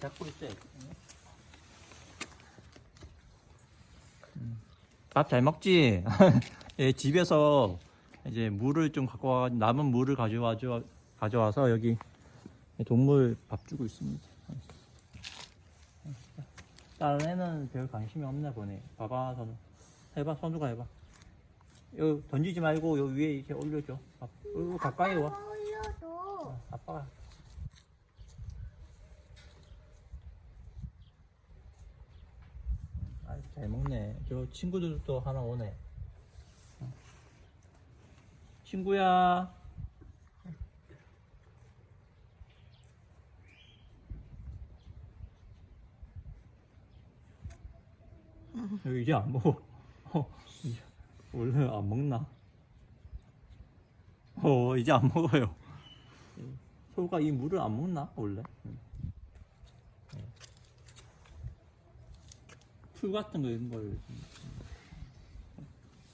잡고 있어요. 밥 잘 먹지? 예, 집에서 이제 물을 좀 갖고 와 남은 물을 가져와 가져와서 여기 동물 밥 주고 있습니다. 다른 애는 별 관심이 없나 보네. 봐봐, 선우. 해봐, 선우가 해봐. 요 던지지 말고 요 위에 이렇게 올려줘. 아, 요 가까이 와. 올려줘. 어, 아빠가. 아, 잘 먹네. 저 친구들도 하나 오네. 어. 친구야. 여기 이제 안 먹어. 어, 원래 안 먹나? 어, 이제 안 먹어요. 소가 이 물을 안 먹나 원래? 응. 네. 풀 같은 거 이런 걸. 좀